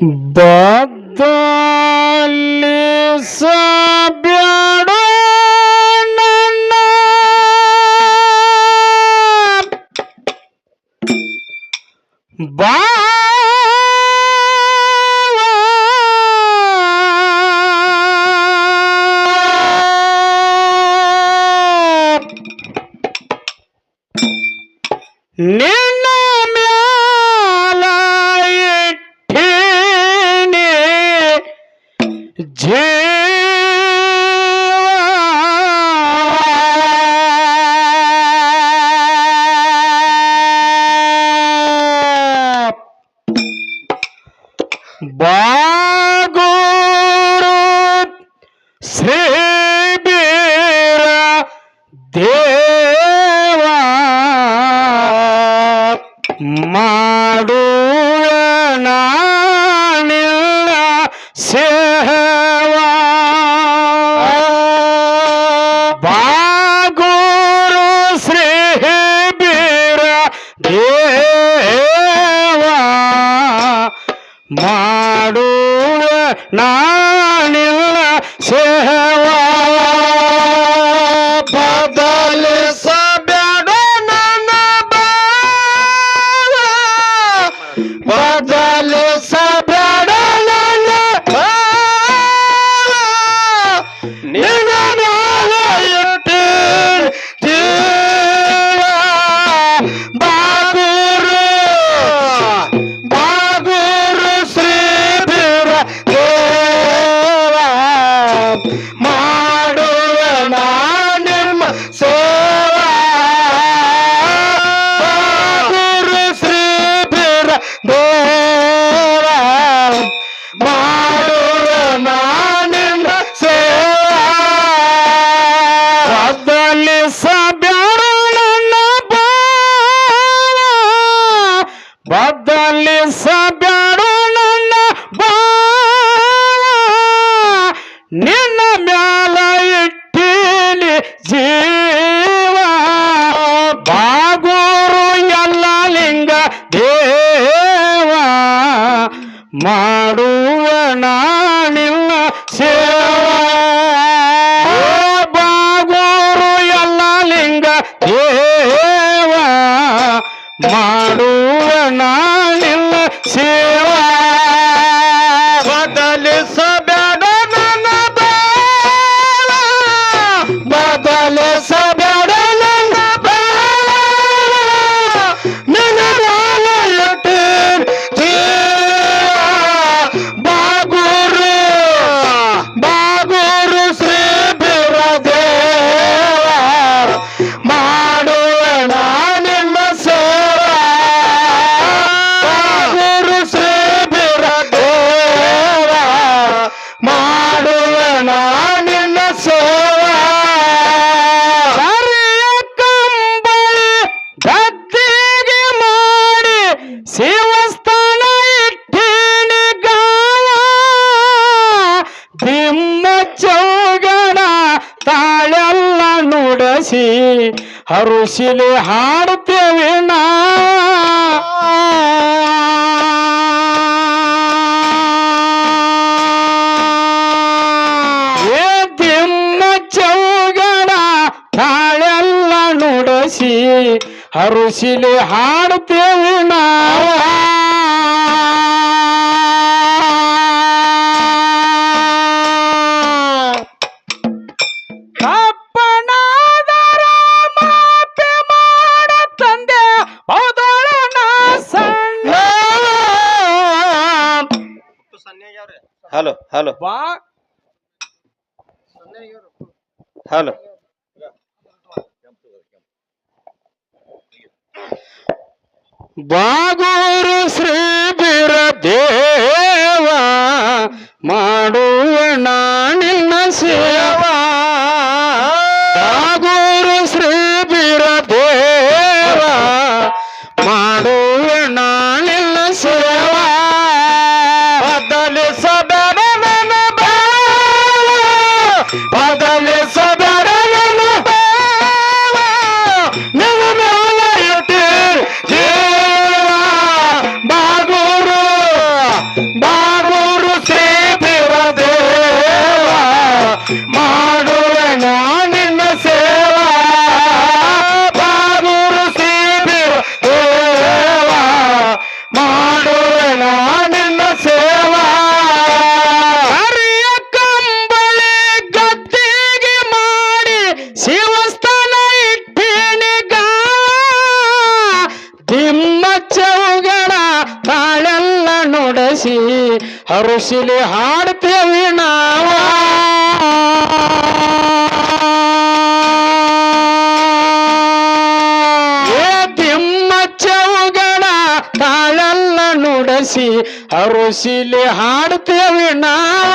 Бадали собя. ಮಾಡುವ ನಾನಿಲ್ಲ ಸೇವಾ. ಬಾಗೂರು ಶ್ರೀ ಬೀರ ದೇವ. ಮಾಡುವ ನಾನಿಲ್ಲ ಸೇವಾ. ಮಾಡುವ ನಾನಿಲ್ಲ ಬಾಗೂರು ಎಲ್ಲ ಲಿಂಗ ದೇವ. ಮಾಡುವ ನಾನಿಲ್ಲ ಸೇ ಶಿಲೆ ಹಾಡುತ್ತೇವೆ ನಾ ಏ ತಿಮ್ಮ ಚೌಗಡ ಹಾಡುತ್ತೇವೆ ನಾವು ಹಲೋ. ಬಾ. ಹಲೋ. ಬಾಗೂರು ಶ್ರೀ ಬೀರದೇವ ಮಾಡುವ ನಾನಿಲ್ಲ ಸೇವಾ. ಅರುಸಿಲಿ ಹಾಡ್ತೇವಿ ನಾವ. ತಿಮ್ಮ ಚೌಗಣ ತಾಳೆಲ್ಲ ನುಡಿಸಿ ಅರುಸಿಲಿ ಹಾಡ್ತೇವಿ ನಾವ.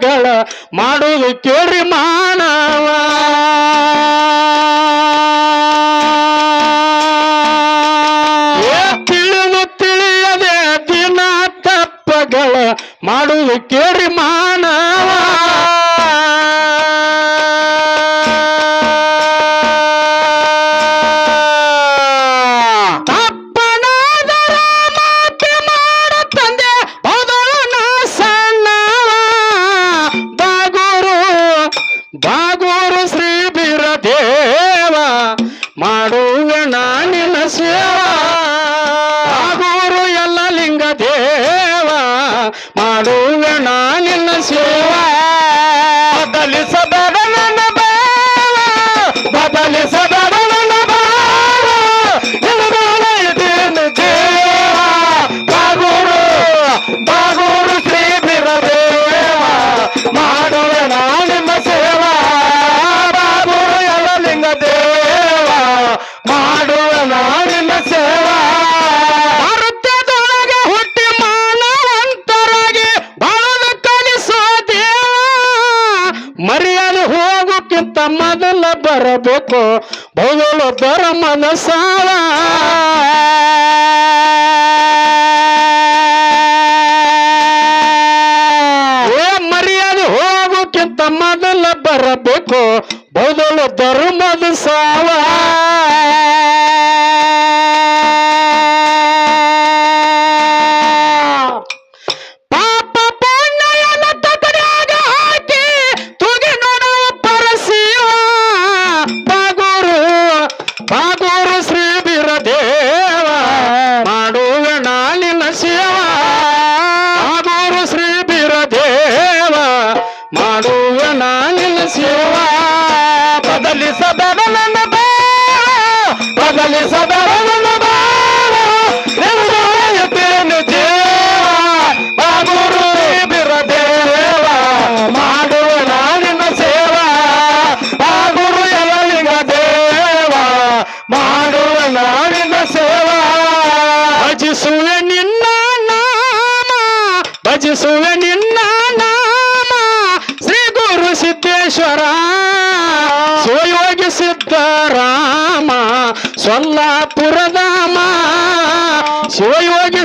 ಗಳ ಮಾಡುವುದು ಕೇಳ್ರಿ ಮಾನವ. ತಿಳಿದು ತಿಳಿಯದೆ ದಿನ ತಪ್ಪಗಳ ಮಾಡುವುದು ಕೇಳ್ರಿ ಮಾನವ. ಮಾಡುವ ನಾನೆಲ್ಲ ಸೇ ಮೊದಲ ಬರಬೇಕು. ಭೌಗೋಳ ಪರಮದ ಸಾಲ ಮರ್ಯಾದೆ ಹೋಗೋಕ್ಕಿಂತ ಮೊದಲ ಬರಬೇಕು. ಭೌಗೋಳ ಧರ್ಮದ ಪುರಧಾಮ ಶಿವಯೋಗಿ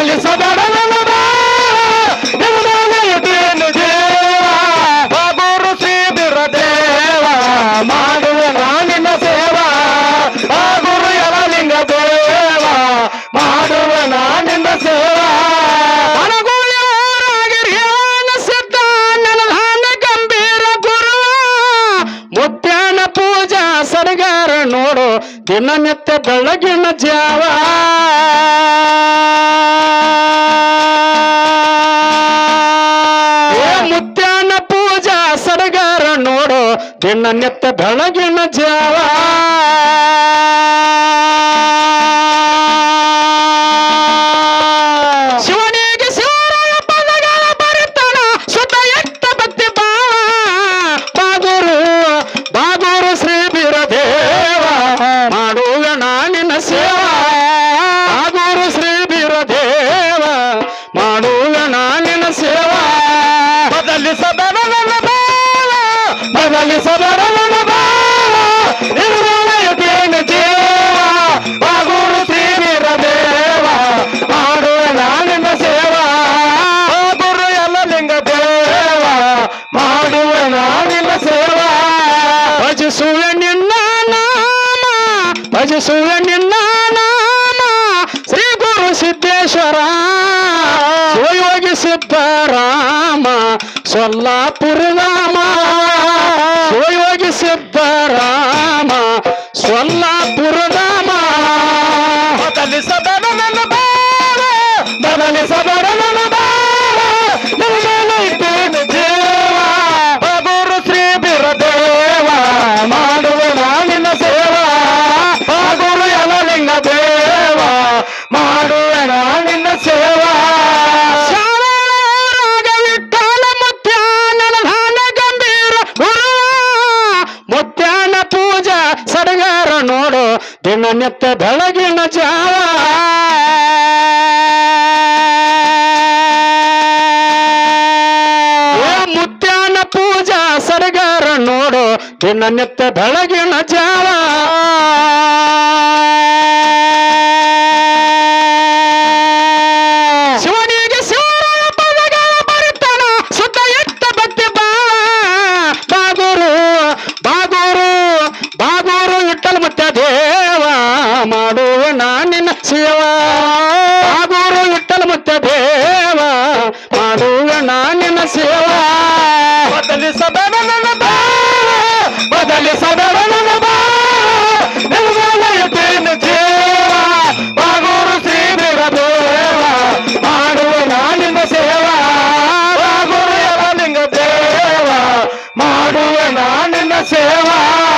ಚಲಿಸಬಡವನ ಇದೇನು ದೇವ? ಗುರು ಶ್ರೀಬಿರ ದೇವ, ಮಾಡುವ ನಾನಿನ ಸೇವಾ. ಆ ಗುರು ಯಲಲಿಂಗ ದೇವ, ಮಾಡುವ ನಾನಿನ ಸೇವಾ. ಮುತ್ಯಾನ ಪೂಜಾ ಸರಗಾರ ನೋಡು, ದಿನನಿತ್ಯ ಬೆಳಗಿನ ಜಾವ. जावा। ಸೊಲ್ಲಾಪುರ ರಾಮ ಸೋಯೋಗಿ ಸಿದ್ದರಾಮ ಸೊಲ್ಲಾಪುರ ರಾಮ ಬದಲಿಸಬರ ಬದಲಿಸಬರ ನೆತ್ತ ಬೆಳಗಿನ ಜಾವ. ಮುತ್ಯಾನ ಪೂಜಾ ಸರಗಾರ ನೋಡೋ ದಿನ ನೆತ್ತ ಬೆಳಗಿನ ಜಾವ. Você é